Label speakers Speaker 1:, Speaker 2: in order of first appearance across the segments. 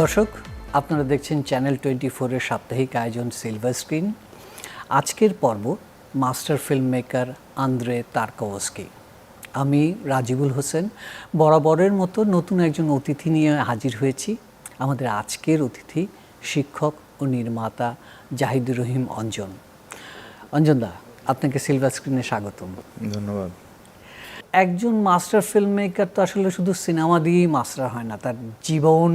Speaker 1: দর্শক, আপনারা দেখছেন চ্যানেল টোয়েন্টি ফোরের সাপ্তাহিক আয়োজন সিলভার স্ক্রিন আজকের পর্ব master film maker Andrei Tarkovsky আমি রাজিবুল হোসেন, বরাবরের মতো নতুন একজন অতিথি নিয়ে হাজির হয়েছি। আমাদের আজকের অতিথি শিক্ষক ও নির্মাতা জাহিদুর রহিম অঞ্জন। অঞ্জনদা, আপনাকে সিলভার স্ক্রিনে স্বাগতম।
Speaker 2: ধন্যবাদ।
Speaker 1: একজন মাস্টার ফিল্ম মেকার তো আসলে শুধু সিনেমা দিয়েই মাস্টার হয় না, তার জীবন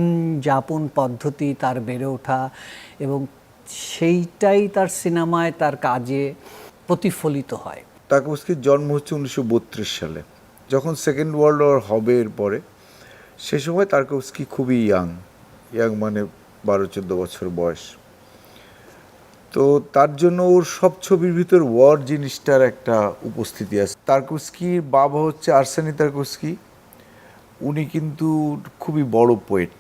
Speaker 1: যাপন পদ্ধতি, তার বেড়ে ওঠা এবং সেইটাই তার সিনেমায় তার কাজে প্রতিফলিত হয়।
Speaker 2: তাকোস্কির জন্ম হচ্ছে উনিশশো বত্রিশ সালে। যখন সেকেন্ড ওয়ার্ল্ড ওয়ার হবে এরপরে, সে সময় তার্কোস্কি খুবই ইয়াং ইয়াং মানে বারো চোদ্দ বছর বয়স। তো তার জন্য ওর সব ছবির ভিতর ওয়ার জিনিসটার একটা উপস্থিতি আছে। তার্কোস্কির বাবা হচ্ছে আর্সেনি তার্কোস্কি। উনি কিন্তু খুবই বড় পোয়েট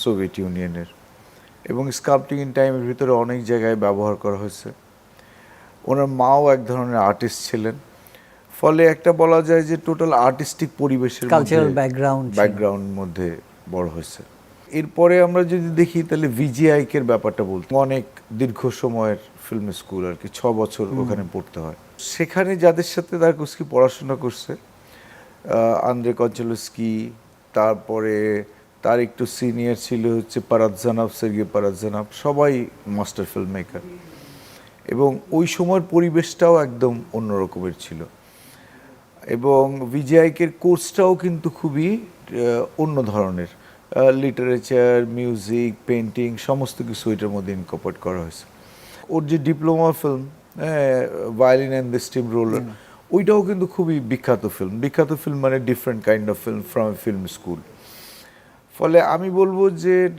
Speaker 2: সোভিয়েত ইউনিয়নের এবং স্কাল্পটিং ইন টাইমের ভিতরে অনেক জায়গায় ব্যবহার করা হয়েছে। ওনার মাও এক ধরনের আর্টিস্ট ছিলেন। ফলে একটা বলা যায় যে টোটাল আর্টিস্টিক পরিবেশের
Speaker 1: background ছিল।
Speaker 2: ব্যাকগ্রাউন্ড মধ্যে বড় হয়েছে। এরপরে আমরা যদি দেখি তাহলে ভিজিআইকের ব্যাপারটা বলতে অনেক দীর্ঘ সময়ের ফিল্ম স্কুল আর কি ছ বছর ওখানে পড়তে হয়। সেখানে যাদের সাথে তার দারকুস্কি পড়াশোনা করছে আন্দ্রে কঞ্চলস্কি তারপরে তার একটু সিনিয়র ছিল হচ্ছে পারাতজানাব সের্গে পারাতজানাব সবাই মাস্টার ফিল্ম মেকার এবং ওই সময়ের পরিবেশটাও একদম অন্যরকমের ছিল। এবং ভিজিআইকের কোর্সটাও কিন্তু খুবই অন্য ধরনের। লিটারেচার মিউজিক পেন্টিং সমস্ত কিছু এটার মধ্যে ইনকর্পোরেট করা হয়েছে। ওর যে diploma film violin and the steamroller ওইটাও কিন্তু খুবই বিখ্যাত ফিল্ম বিখ্যাত ফিল্ম মানে different kind of film from film school ফলে আমি বলব যে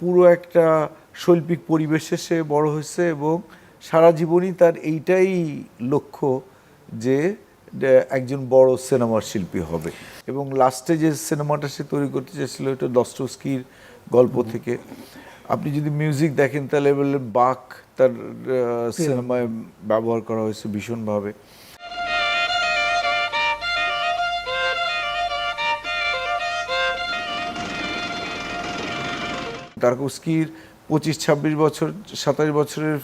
Speaker 2: পুরো একটা শৈল্পিক পরিবেশে সে বড় হয়েছে এবং সারা জীবনই তার এইটাই লক্ষ্য যে একজন বড় সিনেমার শিল্পী হবে। এবং লাস্টে যে সিনেমাটা সে তৈরি করতে চেয়েছিল এটা দস্টস্কির গল্প থেকে। আপনি যদি মিউজিক দেখেন তাহলে বললে বাক তার সিনেমায় ব্যবহার করা হয়েছে ভীষণভাবে। তার তারকুস্কির পঁচিশ ছাব্বিশ বছর সাতাশ বছরের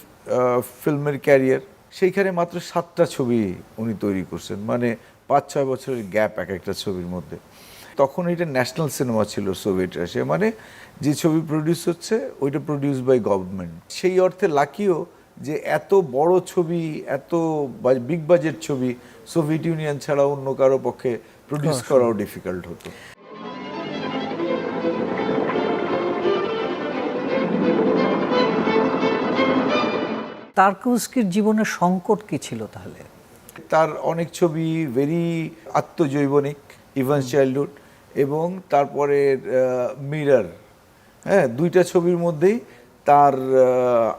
Speaker 2: ফিল্মের ক্যারিয়ার। সেইখানে মাত্র সাতটা ছবি উনি তৈরি করছেন মানে পাঁচ ছয় বছরের গ্যাপ এক একটা ছবির মধ্যে। তখন এটা ন্যাশনাল সিনেমা ছিল সোভিয়েট রাশিয়া মানে যে ছবি প্রডিউস হচ্ছে ওইটা প্রডিউস বাই গভর্নমেন্ট সেই অর্থে লাকিও যে এত বড় ছবি এত বিগ বাজেট ছবি সোভিয়েত ইউনিয়ন ছাড়া অন্য কারও পক্ষে প্রডিউস করাও ডিফিকাল্ট হতো।
Speaker 1: তার্কোস্কির জীবনের সংকট কি ছিল তাহলে?
Speaker 2: তার অনেক ছবি ভেরি আত্মজৈবনিক ইভান চাইল্ডহুড এবং তারপরে মিরার হ্যাঁ দুইটা ছবির মধ্যেই তার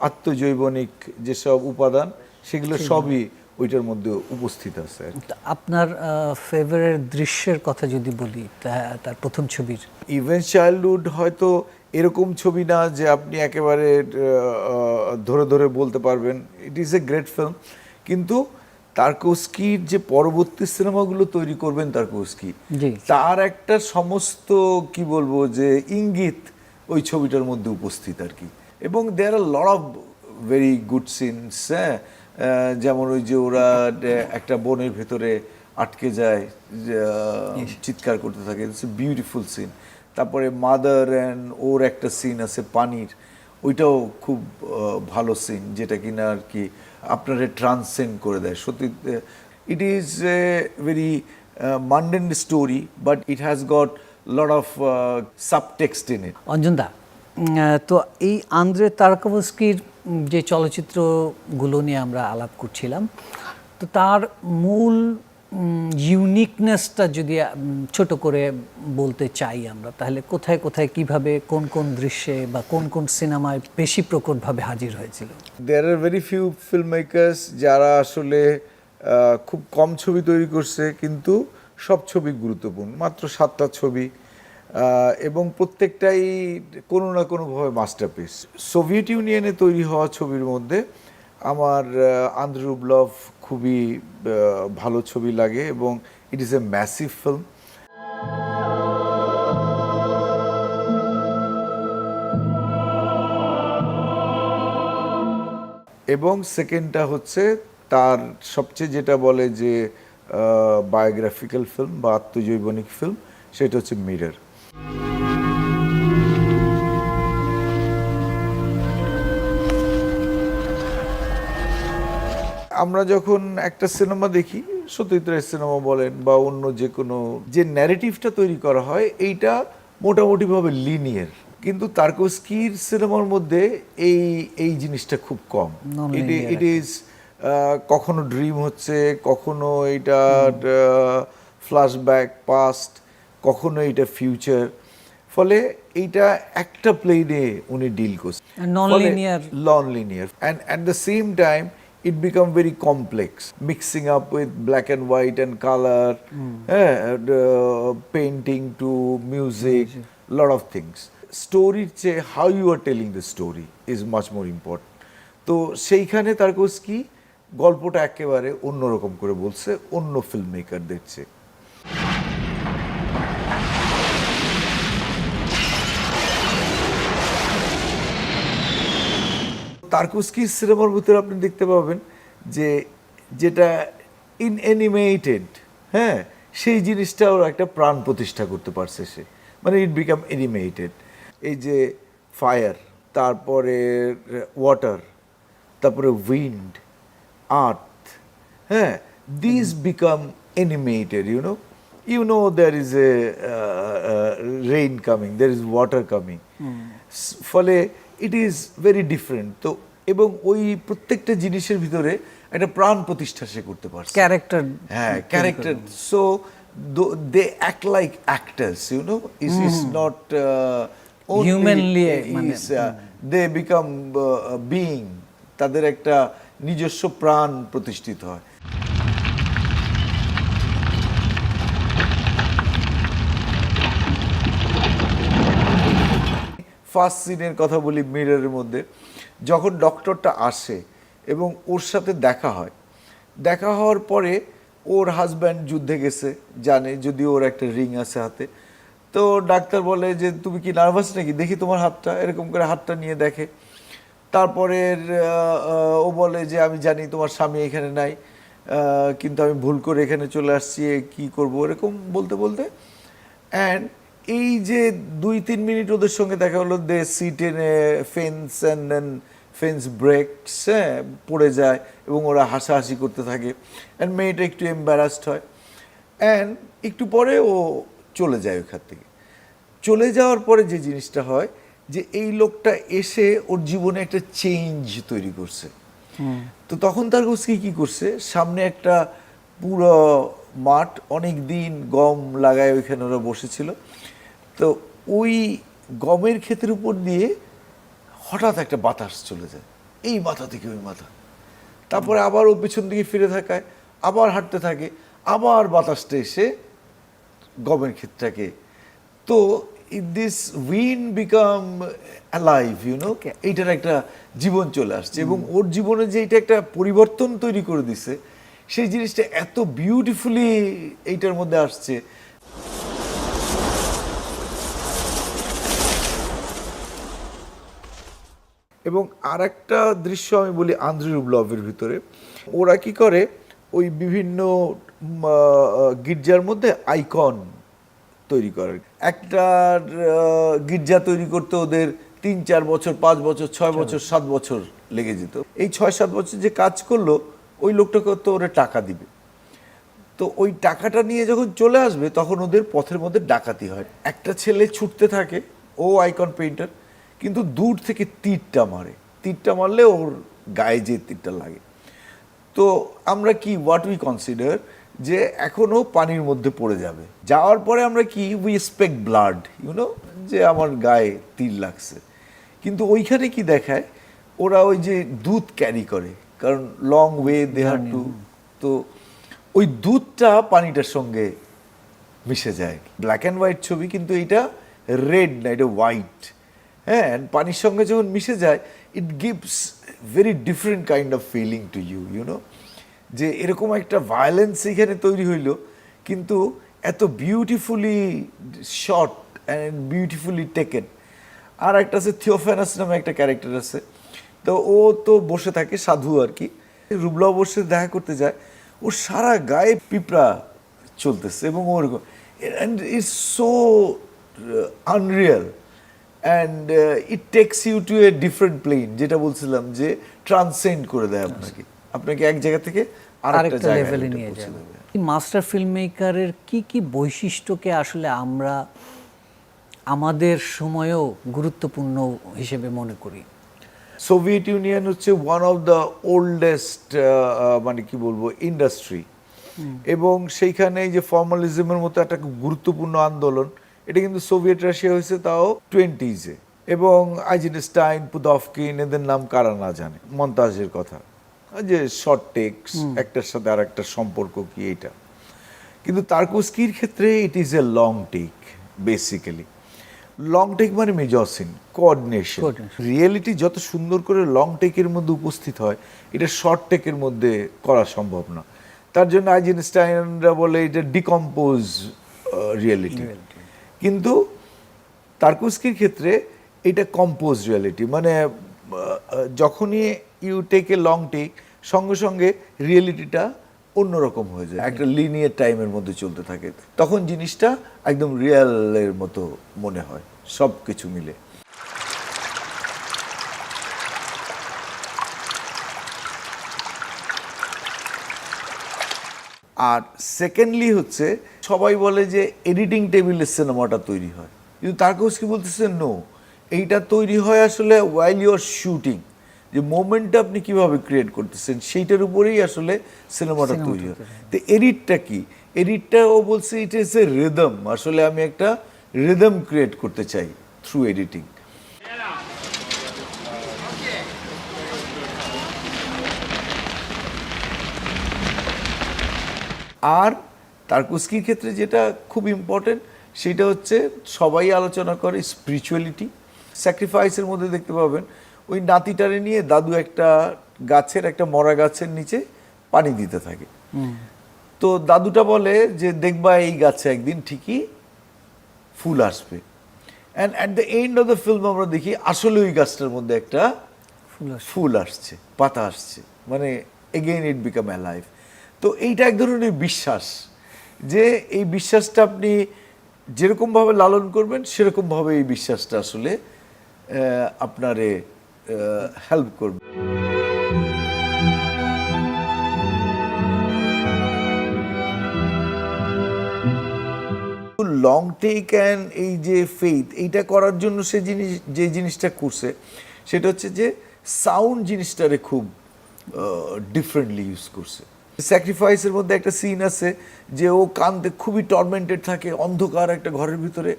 Speaker 2: আত্মজৈবনিক যেসব উপাদান সেগুলো সবই ওইটার মধ্যে উপস্থিত আছে
Speaker 1: আপনার ফেভারিট দৃশ্যের কথা যদি বলি তা- তার প্রথম ছবির।
Speaker 2: ইভেন চাইল্ডহুড হয়তো এরকম ছবি না যে আপনি একেবারে ধরে ধরে বলতে পারবেন। It is a great film কিন্তু তারকোস্কির যে পরবর্তী সিনেমাগুলো তৈরি করবেন তারকোস্কি। তার একটা সমস্ত কি বলব যে ইঙ্গিত ওই ছবিটার মধ্যে উপস্থিত আর কি। এবং there are lot of very good scenes হ্যাঁ? যেমন ওই যে ওরা একটা বনের ভেতরে আটকে যায় চিৎকার করতে থাকে। ইটস বিউটিফুল সিন তারপরে মাদার অ্যান্ড ওর একটা সিন আছে পানির, ওইটাও খুব ভালো সিন, যেটা কিনা আর কি আপনারে ট্রান্সেন্ড করে দেয়। সত্যি it is a very mundane story but it has got lot of subtext in it
Speaker 1: অঞ্জনদা তো এই আন্দ্রে তারকোভস্কির যে চলচ্চিত্রগুলো নিয়ে আমরা আলাপ করছিলাম, তো তার মূল ইউনিকনেসটা যদি ছোট করে বলতে চাই আমরা, তাহলে কোথায় কোথায় কীভাবে, কোন কোন দৃশ্যে বা কোন কোন সিনেমায় বেশি প্রকটভাবে হাজির হয়েছিল?
Speaker 2: There are very few filmmakers যারা আসলে খুব কম ছবি তৈরি করছে, কিন্তু সব ছবি গুরুত্বপূর্ণ, মাত্র সাতটা ছবি এবং প্রত্যেকটাই কোনো না কোনোভাবে মাস্টারপিস সোভিয়েত ইউনিয়নে তৈরি হওয়া ছবির মধ্যে আমার আন্দ্রে রুবলভ খুবই ভালো ছবি লাগে এবং it is a massive film এবং সেকেন্ডটা হচ্ছে তার সবচেয়ে যেটা বলে যে বায়োগ্রাফিক্যাল ফিল্ম বা আত্মজৈবনিক ফিল্ম সেটা হচ্ছে মিরর আমরা যখন একটা সিনেমা দেখি সত্যজিৎ সিনেমা বলেন বা অন্য যে কোনো যে ন্যারেটিভটা তৈরি করা হয় এইটা মোটামুটিভাবে লিনিয়ার কিন্তু তার্কোস্কির সিনেমার মধ্যে এই এই জিনিসটা খুব কম। ইট ইজ কখনো ড্রিম হচ্ছে কখনো এটা ফ্ল্যাশব্যাক পাস্ট কখনো এটা ফিউচার ফলে এইটা একটা প্লেনে উনি ডিল করছেন
Speaker 1: And non-linear.
Speaker 2: non-linear and the same time it become very complex mixing up with black and white and color eh, and, uh, painting to music lot of things story চেয়ে how you are telling the story is much more important তো সেইখানে তার কি গল্পটা একেবারে অন্যরকম করে বলছে অন্য ফিল্ম মেকারদের চেয়ে তারকুস্কি সিনেমার ভিতরে আপনি দেখতে পাবেন যে যেটা ইনএনিমেটেড হ্যাঁ? সেই জিনিসটা ওর একটা প্রাণ প্রতিষ্ঠা করতে পারছে সে। মানে ইট বিকাম এনিমেটেড এই যে ফায়ার তারপরে ওয়াটার তারপরে উইন্ড আর্থ হ্যাঁ? This become animated you know you know there is a uh, uh, rain coming there is water coming S- ফলে ইট ইজ ভেরি ডিফারেন্ট তো এবং ওই প্রত্যেকটা জিনিসের ভিতরে একটা প্রাণ প্রতিষ্ঠা সে করতে পারছে।
Speaker 1: ক্যারেক্টার
Speaker 2: হ্যাঁ character so they act like actors you know is is not
Speaker 1: Humanly, মানে,
Speaker 2: দে বিকাম বিইং তাদের একটা নিজস্ব প্রাণ প্রতিষ্ঠিত হয়। ফার্স্ট সিনের কথা বলি মিররের মধ্যে, যখন ডক্টরটা আসে এবং ওর সাথে দেখা হয়। দেখা হওয়ার পরে ওর হাজব্যান্ড যুদ্ধে গেছে, জানে যদি ওর একটা রিং আছে হাতে। তো ডাক্তার বলে যে, তুমি কি নার্ভাস নাকি? দেখি তোমার হাতটা। এরকম করে হাতটা নিয়ে দেখে। তারপরে ও বলে যে, আমি জানি তোমার স্বামী এখানে নাই কিন্তু আমি ভুল করে এখানে চলে আসছি কি করব? এরকম বলতে বলতে। অ্যান্ড এই যে দুই তিন মিনিট ওদের সঙ্গে দেখা হলো they sit on fence and then fence breaks হ্যাঁ পড়ে যায় এবং ওরা হাসাহাসি করতে থাকে অ্যান্ড মেয়েটা একটু এম্বারাসড হয় অ্যান্ড একটু পরে ও চলে যায় ওখান থেকে। চলে যাওয়ার পরে যে জিনিসটা হয় যে এই লোকটা এসে ওর জীবনে একটা চেঞ্জ তৈরি করছে। তো তখন তার গোসকি কি করছে? সামনে একটা পুরো মাঠ অনেক দিন গম লাগায় ওইখানে ওরা বসেছিল। তো ওই গমের ক্ষেতের উপর দিয়ে হঠাৎ একটা বাতাস চলে যায়। এই মাথা থেকে ওই মাথা। তারপরে আবার ও পেছন দিকে ফিরে থাকায় আবার হাঁটতে থাকে আবার বাতাসটা এসে গমের ক্ষেতটাকে। তো this wind become alive you know এইটার একটা জীবন চলে আসছে এবং ওর জীবনে যে এটা একটা পরিবর্তন তৈরি করে দিছে সেই জিনিসটা এত বিউটিফুলি এইটার মধ্যে আসছে এবং আর একটা দৃশ্য আমি বলি আন্দ্রি রুবলভের ভিতরে। ওরা কি করে? ওই বিভিন্ন গির্জার মধ্যে আইকন তৈরি করে। একটা গির্জা তৈরি করতে ওদের তিন চার বছর পাঁচ বছর ছয় বছর। সাত বছর লেগে যেত। এই ছয় সাত বছর যে কাজ করল ওই লোকটাকে তো ওরা টাকা দিবে। তো ওই টাকাটা নিয়ে যখন চলে আসবে তখন ওদের পথের মধ্যে ডাকাতি হয়। একটা ছেলে ছুটতে থাকে ও আইকন পেইন্টার কিন্তু দূর থেকে তীরটা মারে। তীরটা মারলে ওর গায়ে যে তীরটা লাগে। তো আমরা কি হোয়াট উই কনসিডার যে এখনও পানির মধ্যে পড়ে যাবে। যাওয়ার পরে আমরা কি উই এক্সপেক্ট ব্লাড ইউনো যে আমার গায়ে তীর লাগছে। কিন্তু ওইখানে কি দেখায় ওরা ওই যে দুধ ক্যারি করে কারণ long way they have to তো ওই দুধটা পানিটার সঙ্গে মিশে যায়। ব্ল্যাক অ্যান্ড হোয়াইট ছবি কিন্তু এটা রেড না এটা হোয়াইট হ্যাঁ পানির সঙ্গে যখন মিশে যায় it gives very different kind of feeling to you you know যে এরকম একটা ভায়োলেন্স এখানে তৈরি হইল, কিন্তু এত beautifully shot and beautifully taken আর একটা আছে থিওফ্যানাস নামে একটা ক্যারেক্টার আছে। তো ও তো বসে থাকে, সাধু আর কি। রুবলা বসে দেখা করতে যায়। ওর সারা গায়ে পিঁপড়া চলতেছে এবং ওরকম and it's so unreal and it takes you to a different plane যেটা বলছিলাম যে ট্রান্সেন্ড করে দেয় আপনাকে। আপনাকে এক জায়গা থেকে আরেকটা
Speaker 1: লেভেলে নিয়ে
Speaker 2: দেবে।
Speaker 1: মাস্টার ফিল্ম মেকারের কি কি বৈশিষ্ট্যকে আসলে আমরা আমাদের সময়েও গুরুত্বপূর্ণ হিসেবে মনে করি?
Speaker 2: সোভিয়েত ইউনিয়ন হচ্ছে ওয়ান অফ দ্য ওল্ডেস্ট মানে কি বলব ইন্ডাস্ট্রি এবং সেইখানে যে ফর্মালিজমের মতো একটা গুরুত্বপূর্ণ আন্দোলন এটা কিন্তু সোভিয়েত রাশিয়া হয়েছে তাও টোয়েন্টিজে এবং আইজেনস্টাইন পুদফকিন এদের নাম কারা না জানে? মন্তাজের কথা। যে শর্ট টেক্স একটার সাথে আর একটা সম্পর্ক কি এটা? কিন্তু তার্কোস্কির ক্ষেত্রে it is a long take basically long take মানে মেজসিন কোঅর্ডিনেশন. রিয়েলিটি যত সুন্দর করে লং টেকের মধ্যে উপস্থিত হয় এটা শর্ট টেকের মধ্যে করা সম্ভব না। তার জন্য আইজেনস্টাইনরা বলে এটা ডিকম্পোজ রিয়েলিটি কিন্তু তার্কুস্কির ক্ষেত্রে এটা কম্পোজ রিয়ালিটি মানে যখনই you take a long take সঙ্গে সঙ্গে রিয়েলিটিটা অন্যরকম হয়ে যায়। একটা লিনিয়ার টাইমের মধ্যে চলতে থাকে। তখন জিনিসটা একদম রিয়েলের মতো মনে হয় সব কিছু মিলে। আর সেকেন্ডলি হচ্ছে সবাই বলে যে এডিটিং টেবিলে সিনেমাটা তৈরি হয়। কিন্তু তারকোস্কি বলতেছে নো এইটা তৈরি হয় আসলে ওয়াইল ইউর শুটিং যে মোমেন্টটা আপনি কীভাবে ক্রিয়েট করতেছেন সেইটার উপরেই আসলে সিনেমাটা তৈরি হয়। তো এডিটটা কি? এডিটটা ও বলছে ইট ইস এ রিদম আসলে আমি একটা রিদম ক্রিয়েট করতে চাই থ্রু এডিটিং আর তারকুস্কির ক্ষেত্রে যেটা খুব ইম্পর্টেন্ট সেটা হচ্ছে সবাই আলোচনা করে স্পিরিচুয়ালিটি স্যাক্রিফাইসের মধ্যে দেখতে পাবেন ওই নাতিটারে নিয়ে দাদু একটা গাছের একটা মরা গাছের নিচে পানি দিতে থাকে। তো দাদুটা বলে যে দেখবা এই গাছে একদিন ঠিকই ফুল আসবে। And at the end of the film আমরা দেখি আসলে ওই গাছটার মধ্যে একটা
Speaker 1: ফুল
Speaker 2: আসছে। পাতা আসছে। মানে এগেইন ইট বিকাম অ্যালাইভ তো এইটা এক ধরনের বিশ্বাস। যে এই বিশ্বাসটা আপনি যেরকমভাবে লালন করবেন, সেরকমভাবে এই বিশ্বাসটা আসলে আপনারে হেল্প করবে। লং টেক অ্যান্ড এই যে ফেইথ এইটা করার জন্য সে জিনিস, যে জিনিসটা করছে, সেটা হচ্ছে যে সাউন্ড জিনিসটারে খুব ডিফারেন্টলি ইউজ করছে। স্যাক্রিফাইসের মধ্যে একটা সিন আছে যে ও কান্দে খুবই টর্মেন্টেড থাকে, অন্ধকার একটা ঘরের ভিতরে।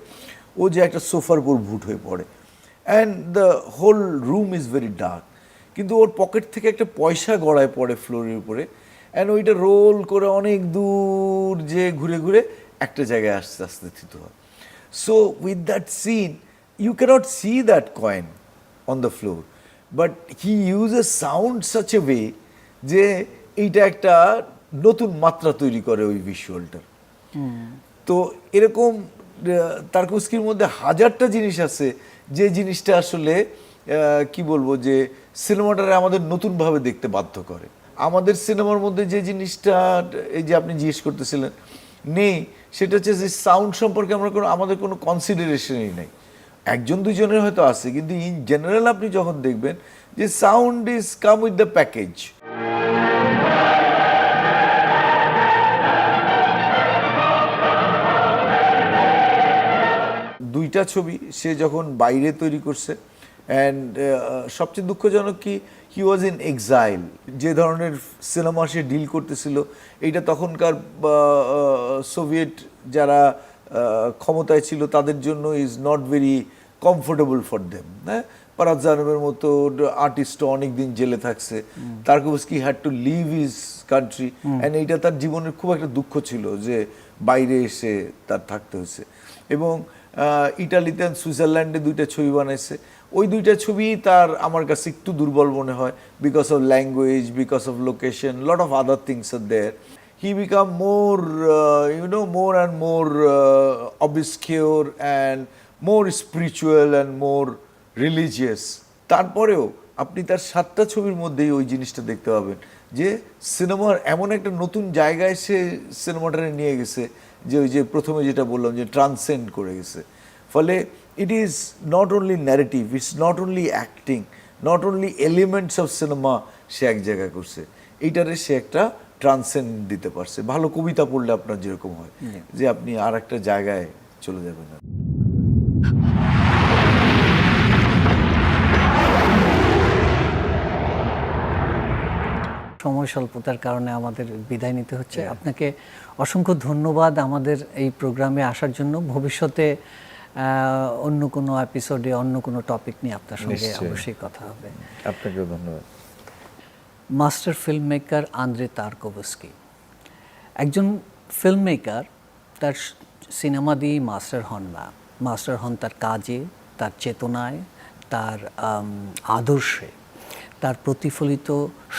Speaker 2: ও যে একটা সোফার উপর ভুট হয়ে পড়ে। And the whole room is very dark কিন্তু ওর পকেট থেকে একটা পয়সা গড়ায় পড়ে ফ্লোরের উপরে। অ্যান্ড ওইটা রোল করে অনেক দূর যে ঘুরে ঘুরে একটা জায়গায় আস্তে আস্তে থিত হয়। So with that scene you cannot see that coin on the floor but he use a sound such a way যে এইটা একটা নতুন মাত্রা তৈরি করে ওই ভিজুয়ালটার তো এরকম তারকুস্কির মধ্যে হাজারটা জিনিস আছে, যে জিনিসটা আসলে কি বলব, যে সিনেমাটারে আমাদের নতুনভাবে দেখতে বাধ্য করে। আমাদের সিনেমার মধ্যে যে জিনিসটা, এই যে আপনি জিজ্ঞেস করতেছিলেন, নেই, সেটা হচ্ছে যে সাউন্ড সম্পর্কে আমরা কোনো, আমাদের কোনো কনসিডারেশনই নেই। একজন দুজনের হয়তো আছে, কিন্তু ইন জেনারেল আপনি যখন দেখবেন যে sound is come with the package দুইটা ছবি সে যখন বাইরে তৈরি করছে অ্যান্ড সবচেয়ে দুঃখজনক কি হি ওয়াজ ইন এক্সাইল যে ধরনের সিনেমা সে ডিল করতেছিল, এইটা তখনকার সোভিয়েট যারা ক্ষমতায় ছিল, তাদের জন্য is not very comfortable for them হ্যাঁ? পারাজানবের মতো আর্টিস্টও অনেক দিন জেলে থাকছে। Tarkovsky had to leave his country and এইটা তার জীবনের খুব একটা দুঃখ ছিল যে বাইরে এসে তার থাকতে হয়েছে। এবং ইটালিতে and সুইজারল্যান্ডে দুইটা ছবি বানাইছে। ওই দুইটা ছবি তার আমার কাছে একটু দুর্বল মনে হয়। Because of language because of location lot of other things R there he become more you know more and more obscure and more spiritual and more religious তারপরেও আপনি তার সাতটা ছবির মধ্যেই ওই জিনিসটা দেখতে পাবেন যে সিনেমার এমন একটা নতুন জায়গায় সে সিনেমাটা নিয়ে গেছে যে ওই যে প্রথমে যেটা বললাম যে ট্রান্সেন্ড করে গেছে। ফলে it is not only narrative it's not only acting not only elements of cinema সে এক জায়গায় করছে। এইটারে সে একটা ট্রান্সেন্ড দিতে পারছে। ভালো কবিতা পড়লে আপনার যেরকম হয় যে আপনি আর একটা জায়গায় চলে যাবেন।
Speaker 1: সময় স্বল্পতার কারণে আমাদের বিদায় নিতে হচ্ছে। আপনাকে অসংখ্য ধন্যবাদ আমাদের এই প্রোগ্রামে আসার জন্য। ভবিষ্যতে অন্য কোনো এপিসোডে অন্য কোনো টপিক নিয়ে আপনার সঙ্গে অবশ্যই কথা হবে।
Speaker 2: আপনাকেও ধন্যবাদ।
Speaker 1: Master film maker Andrei Tarkovsky একজন ফিল্ম মেকার তার সিনেমা দিয়েই মাস্টার হন না। মাস্টার হন তার কাজে তার চেতনায় তার আদর্শে। তার প্রতিফলিত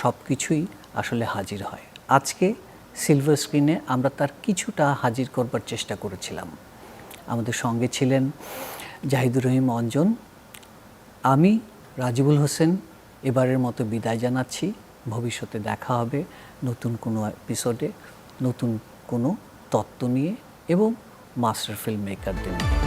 Speaker 1: সব কিছুই আসলে হাজির হয়। আজকে সিলভার স্ক্রিনে আমরা তার কিছুটা হাজির করবার চেষ্টা করেছিলাম। আমাদের সঙ্গে ছিলেন জাহিদুর রহিম অঞ্জন। আমি রাজিবুল হোসেন, এবারের মতো বিদায় জানাচ্ছি। ভবিষ্যতে দেখা হবে নতুন কোনো এপিসোডে নতুন কোনো তত্ত্ব নিয়ে এবং মাস্টার ফিল্ম মেকারদের নিয়ে।